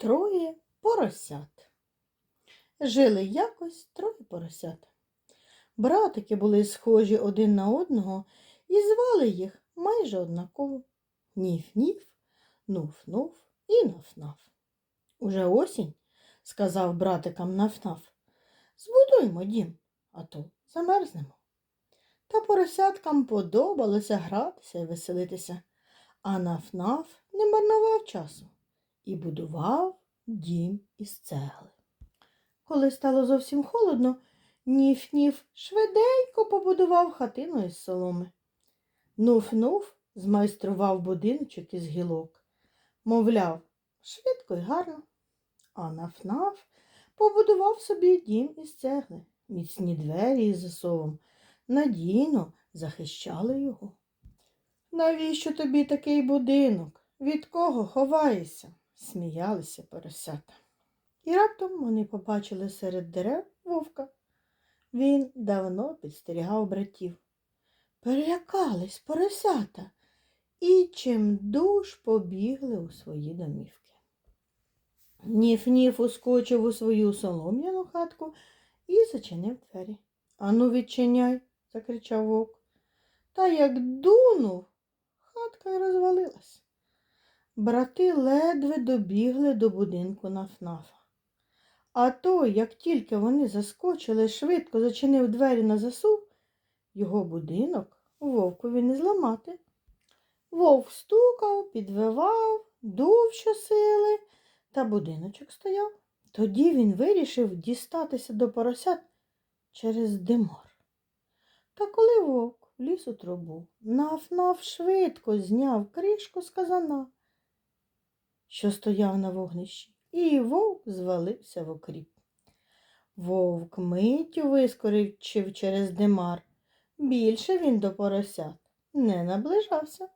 Троє поросят. Жили якось троє поросят. Братики були схожі один на одного і звали їх майже однаково. Ніф-ніф, нуф-нуф і наф-наф. Уже осінь, сказав братикам наф-наф, збудуємо дім, а то замерзнемо. Та поросяткам подобалося гратися і веселитися, а наф-наф не марнував часу і будував дім із цегли. Коли стало зовсім холодно, Ніф-Ніф швиденько побудував хатину із соломи. Нуф-Нуф змайстрував будиночок із гілок. Мовляв, швидко й гарно. А Наф-Наф побудував собі дім із цегли. Міцні двері із засовом надійно захищали його. Навіщо тобі такий будинок? Від кого ховаєшся? Сміялися поросята. І раптом вони побачили серед дерев вовка. Він давно підстерігав братів. Перелякались поросята і чимдуж побігли у свої домівки. Ніф-ніф ускочив у свою солом'яну хатку і зачинив двері. Ану, відчиняй, закричав вовк. Та як дунув, хатка й розвалилась. Брати ледве добігли до будинку нафнафа. А той, як тільки вони заскочили, швидко зачинив двері на засув, його будинок вовкові не зламати. Вовк стукав, підвивав, дув щосили, та будиночок стояв. Тоді він вирішив дістатися до поросят через димор. Та коли вовк вліз у трубу, наф-наф швидко зняв кришку з казана, що стояв на вогнищі, і вовк звалився в окріп. Вовк миттю вискорив через димар. Більше він до поросят не наближався.